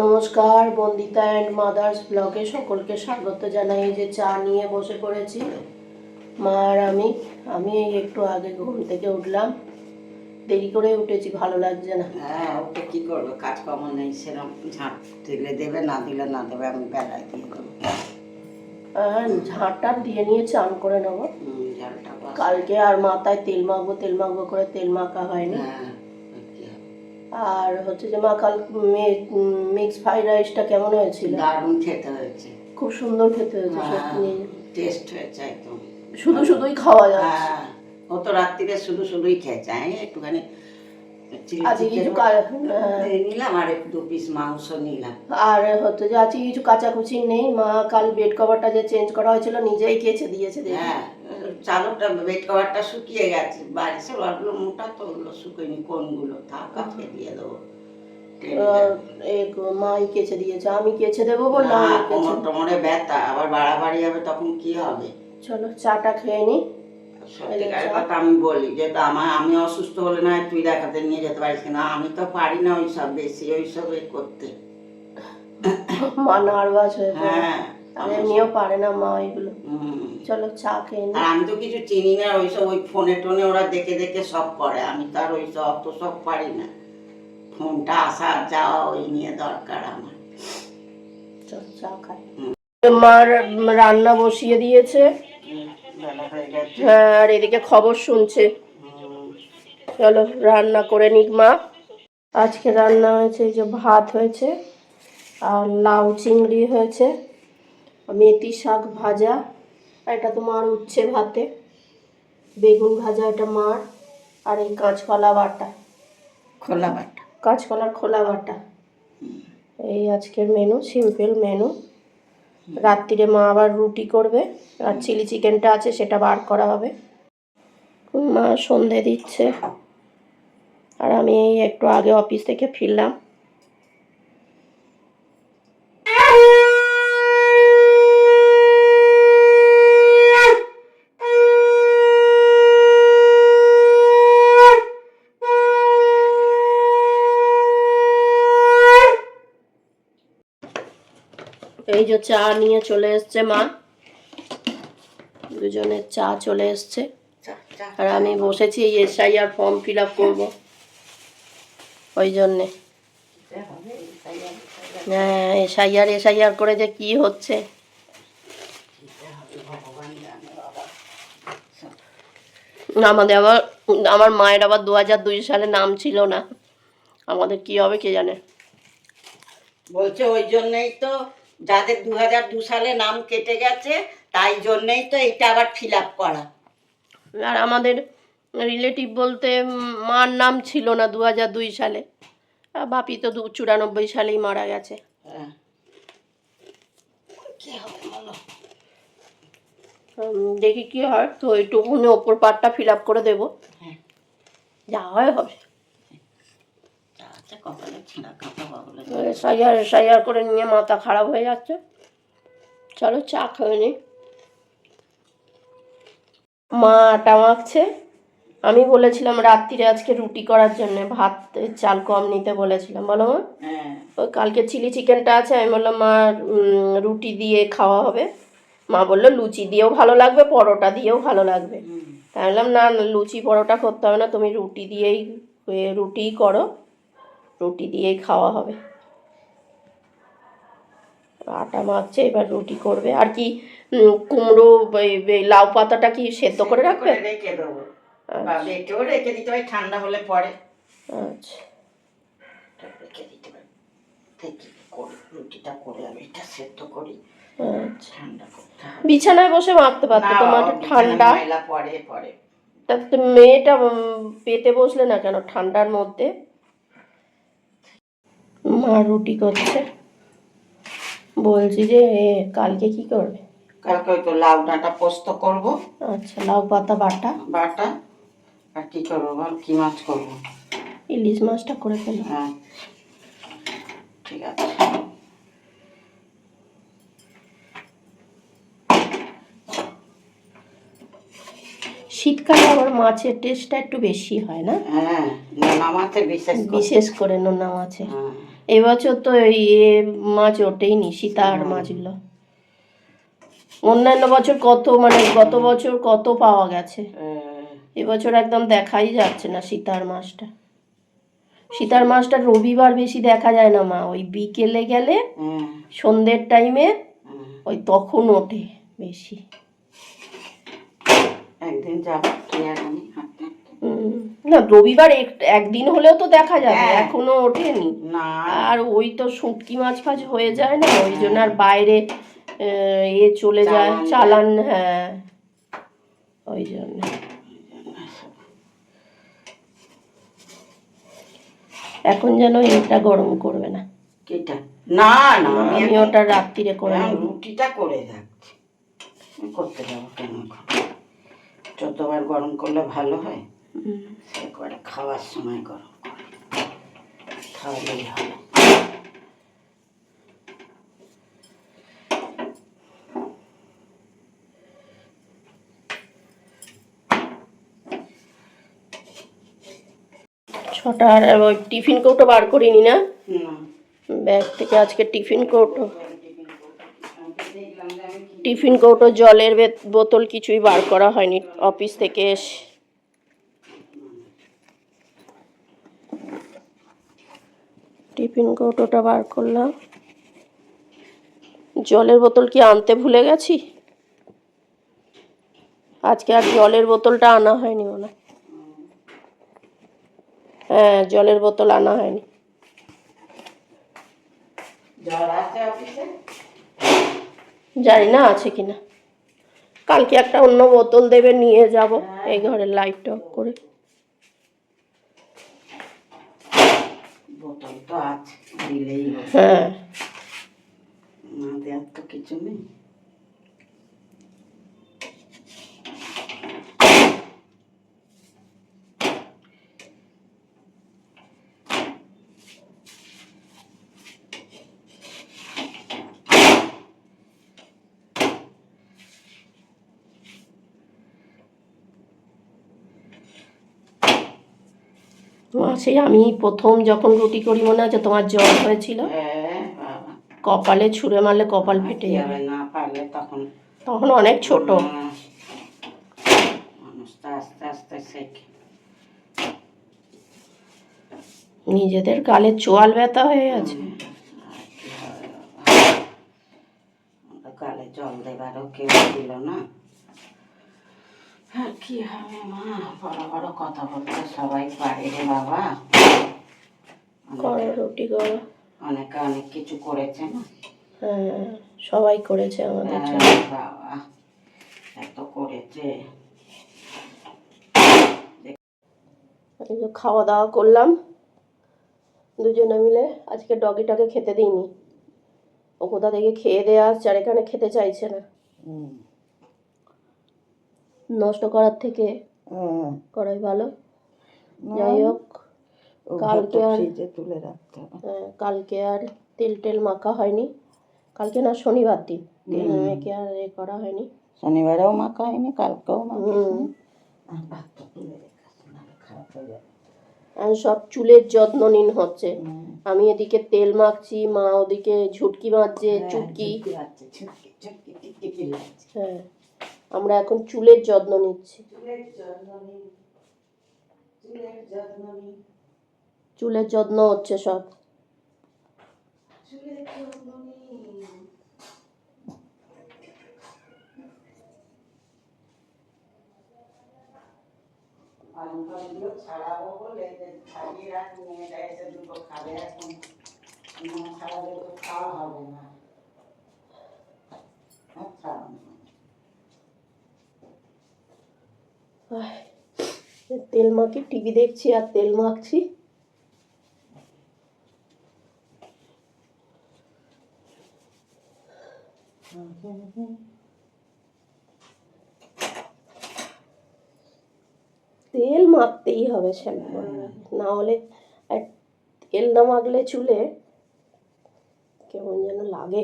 নমস্কার Bandita and mother's ব্লগে সকলকে স্বাগত জানাই। যে চা নিয়ে বসে পড়েছি মা আর আমি আমি এই একটু আগে ঘুম থেকে উঠলাম। দেরি করে উঠেছি ভালো লাগছে না। হ্যাঁ ওকে কি করব? কাজকর্ম নেই সেরকম ঝাঁট দিলে দেবে না দিলে না দেবে আমি বেলায় দিয়ে দেবো। আর ঝাঁটটা দিয়ে নিয়ে চান করে নেব। কালকে আর মাথায় তেল মাখবো তেল মাখবো করে তেল মাখা হয়নি। হ্যাঁ? আর হচ্ছে যে মা কাল মিক্স ফ্রাইড রাইসটা কেমন হয়েছিল? দারুণ খেতে হয়েছে। খুব সুন্দর খেতে হয়েছে সত্যি। টেস্ট হয়েছে একদম। শুধু শুধুই খাওয়া যাচ্ছে। হ্যাঁ ও তো রাত্রিরে শুধু শুধুই খেয়েছে। একটুখানি কিছু কা- হ্যাঁ। নিলাম আর দু পিস মাংস নিলাম। আর হচ্ছে যে আজকে কিছু কাচাকুচি নেই। মা কাল বেড কভারটা যে চেঞ্জ করা হয়েছিল নিজেই কেচে দিয়েছে। হ্যাঁ চাদরটা বেড কভারটা শুকিয়ে গেছে। বাড়ি সে ওগুলো মোটা তো ওগুলো শুকোয়নি কোনগুলো? থাক কাছে দিয়ে দেবো। মাই কেচে দিয়েছে আমি কেচে দেবো বললাম কোমর টোমরে ব্যথা আবার বাড়াবাড়ি হবে তখন কি হবে? চলো চাটা খেয়ে নি। সত্যিকারের কথা আমি বলি যে আমার আমি অসুস্থ হলে না তুই দেখাতে নিয়ে যেতে পারিস কিনা? আমি তো পারি না ওই সব বেশি ওই সব এ করতে। মা নার্ভাস হয়ে হ্যাঁ। আর এমনিও পারে না মা এগুলো। চলো চা খেয়ে নি। আর আমি তো কিছু চিনি না ওই সব ওই ফোনে টোনে ওরা দেখে দেখে সব করে। আমি তো আর ওই সব অত সব পারি না। ফোনটা আসা যাওয়া ওই নিয়ে দরকার আমার। চল চা খাই। মার রান্না বসিয়ে দিয়েছে। হয়ে হ্যাঁ আর এদিকে খবর শুনছে। চলো রান্না করে নিক মা। আজকে রান্না হয়েছে এই যে ভাত হয়েছে আর লাউ চিংড়ি হয়েছে। মেথি শাক ভাজা আর এটা তো মার উচ্ছে ভাতে বেগুন ভাজা এটা মার আর এই কাঁচকলা বাটা। খোলা বাটা। কাঁচকলার খোলা বাটা। এই আজকের মেনু সিম্পল মেনু রাত্রিরে মা আবার রুটি করবে আর চিলি চিকেনটা আছে সেটা বার করা হবে। মা সন্ধে দিচ্ছে। আর আমি এই একটু আগে অফিস থেকে ফিরলাম। এই যে চা নিয়ে চলে এসছে মা। দুজনের চা চলে এসছে। আর আমি বসেছি এই এসআইআর ফর্ম ফিল আপ করব। ওই জন্যে। হ্যাঁ এসআইআর এসআইআর করে যে কি হচ্ছে। আমাদের আবার আমার মায়ের আবার দু হাজার দুই সালে নাম ছিল না। আমাদের কি হবে কে জানে। বলছে ওই জন্যই তো যাদের দু হাজার দু সালে নাম কেটে গেছে তাই জন্যই তো এটা আবার ফিল আপ করা। আর আমাদের রিলেটিভ বলতে মার নাম ছিল না দু হাজার দুই সালে। বাপি তো দু চুরানব্বই সালেই মারা গেছে। হ্যাঁ। দেখি কি হয়। তো ওইটুকুনি ওপর পার্টটা ফিল আপ করে দেবো। হ্যাঁ। যা হয় হবে। যা আছে কপালে ছেঁড়া বাবলে এসআইআর এসআইআর করে নিয়ে মাথা খারাপ হয়ে যাচ্ছে। চলো চা খেয়ে নি। মা আটা মাখছে। আমি বলেছিলাম রাত্রিরে আজকে রুটি করার জন্য ভাত চাল কম নিতে বলেছিলাম। বলো মা। হ্যাঁ। ওই কালকে চিলি চিকেনটা আছে আমি বললাম মা রুটি দিয়ে খাওয়া হবে। মা বলল লুচি দিয়েও ভালো লাগবে পরোটা দিয়েও ভালো লাগবে। তাই বললাম না না, লুচি পরোটা করতে হবে না তুমি রুটি দিয়েই এ, রুটিই করো। রুটি দিয়েই খাওয়া হবে। আটা মাখছে এবার রুটি করবে। আর কি কুমড়ো লাউ পাতাটা কি সেদ্ধ করে রাখবে? রেখে দেবো। রেখে দিতে হয় ঠান্ডা হলে পরে। আচ্ছা। রেখে দিতে পারি রুটিটা করে আমি এটা সেদ্ধ করি। আচ্ছা। বিছানায় বসে মাখতে পারতো তোমার ঠান্ডা? পরে পরে মেয়েটা পেতে বসলে না কেন? ঠান্ডার মধ্যে মা রুটি করছে। বলছি যে কালকে কি করবে? কালকে ওই তো লাউ ডাঁটা পোস্ত করব। আচ্ছা লাউ পাতা বাটা। বাটা। আর কি করব বল? কি মাছ করব? ইলিশ মাছটা করে ফেলো। হ্যাঁ। ঠিক আছে। শীতকালে আবার মাছের টেস্টটা একটু বেশি হয় না? হ্যাঁ নোনা মাছে বিশেষ করে। বিশেষ করে নোনা মাছে। হ্যাঁ। এবছর তো এই এ মাছ ওঠেইনি সীতার মাছগুলো। অন্যান্য বছর কত মানে গত বছর কত পাওয়া গেছে? এবছর একদম দেখাই যাচ্ছে না সীতার মাছটা। সীতার মাছটা রবিবার বেশি দেখা যায় না মা। ওই বিকেলে গেলে হ্যাঁ সন্ধ্যের টাইমে হ্যাঁ। ওই তখন ওঠে বেশি। একদিন যাব না রবিবার এক- একদিন হলেও তো দেখা যাবে হ্যাঁ। এখনও ওঠেনি। না। আর ওই তো শুটকি মাছ ফাছ হয়ে যায় না ওই জন্য আর বাইরে এ চলে যায় চালান হ্যাঁ। ওই জন্য। এখন যেন এটা গরম করবে না। কিটা? না না আমি ওটা রাত্রিরে করে রুটিটা করে যাচ্ছি করতে যাব কেন যতবার গরম করলে ভালো হয়। সে করে খাওয়ার সময় গরম করে। তাহলেই হবে। ছটার ওই টিফিন কৌটো বার করিনি না? ব্যাগ থেকে আজকে টিফিন কৌটো। টিফিন কৌটো। জলের বোতল কিছুই বার করা হয়নি। অফিস থেকে এসে টিফিন কৌটোটা বার করলাম। জলের বোতল কি আনতে ভুলে গেছি? আজকে আর জলের বোতলটা আনা হয়নি মনে হয়। হ্যাঁ জলের বোতল আনা হয়নি। জানি না আছে কিনা। কালকে একটা অন্য বোতল দেবে নিয়ে যাব। এই ঘরের লাইট অফ করে। বোতল তো আছে দিলেই হবে। হ্যাঁ। না দেওয়ার তো কিছু নেই। মা সেই আমি প্রথম যখন রুটি করি মনে আছে তোমার জ্বর হয়েছিল? হ্যাঁ কপালে ছুঁড়ে মারলে কপাল ফেটে যাবে। না পারলে তখন তখন অনেক ছোট। তো আস্তে আস্তে শেখে। নিজেদের গালে চোয়াল ব্যথা হয়ে গেছে। আমাদের গালে জল দেবারও কেউ ছিল না। কি হবে মা? বড় বড় কথা বলতে সবাই পারে রে বাবা। করো রুটি করো। অনেকে অনেক কিছু করেছে না? হ্যাঁ সবাই করেছে আমাদের হ্যাঁ, বাবা এত করেছে। খাওয়া দাওয়া করলাম। দুজনে মিলে আজকে ডগিটাকে খেতে দিইনি। ও কোথা থেকে খেয়ে দেওয়া আসছে আর এখানে খেতে চাইছে না। নষ্ট করার থেকে করাই ভালো। যাই হোক কালকে আর তুলে রাখতে হ্যাঁ, কালকে আর তেল টেল মাখা হয়নি। কালকে না শনিবার দিন। তেল মেখে আর এ করা হয়নি। শনিবারেও মাখা হয়নি কালকেও মাখা আর হয়ে সব চুলের যত্ন নিন হচ্ছে। আমি এদিকে তেল মাখছি মা ওদিকে ঝুটকি মাখছে চুটকি। ঝুঁকি টিকটিকি লাগছে হ্যাঁ। আমরা এখন চুলের যত্ন নিচ্ছি। চুলের যত্ন হচ্ছে সব। ছাড়াবো বলে ছাড়িয়ে রাখ মেয়েটা এসে দুটো খাবে এখন। ছাড়ালে তো খাওয়া হবে না আচ্ছা আহ, তেল মাখি, টিভি দেখছি আর তেল মাখছি। তেল মাখতেই হবে শ্যাম্পু না হলে তেল না মাখলে চুলে কেমন যেন লাগে।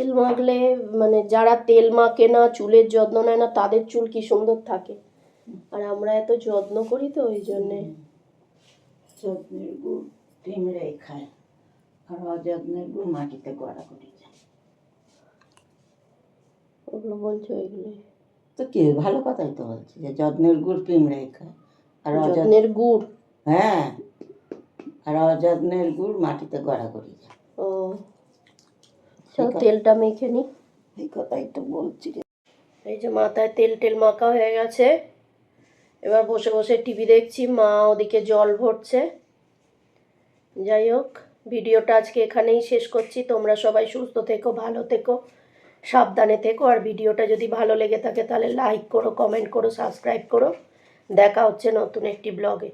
তেল মাখলে মানে যারা তেল মাখে না চুলের যত্ন নেয় না তাদের চুল কি সুন্দর থাকে? আর আমরা এত যত্ন করি তো ওই জন্যে। যত্নের গুড় টিমড়াই খায় আর অযত্নের গুড় মাটিতে গড়া করে যায়। ওগুলো বলছো ওইগুলো তো কি ভালো কথাই তো বলছি যে যত্নের গুড় পিমড়াই খায় আর যত্নের গুড়? হ্যাঁ আর অযত্নের গুড় মাটিতে গড়া করে যায়। ও। তেলটা মেখে নি। এই কথাই তো বলছি এই যে মাথায় তেল টেল মাখা হয়ে গেছে। এবার বসে বসে টিভি দেখছি মা ওদিকে জল ভরছে। যাই হোক ভিডিওটা আজকে এখানেই শেষ করছি। তোমরা সবাই সুস্থ থেকো ভালো থেকো সাবধানে থেকো। আর ভিডিওটা যদি ভালো লেগে থাকে তাহলে লাইক করো কমেন্ট করো সাবস্ক্রাইব করো। দেখা হচ্ছে নতুন একটি ব্লগে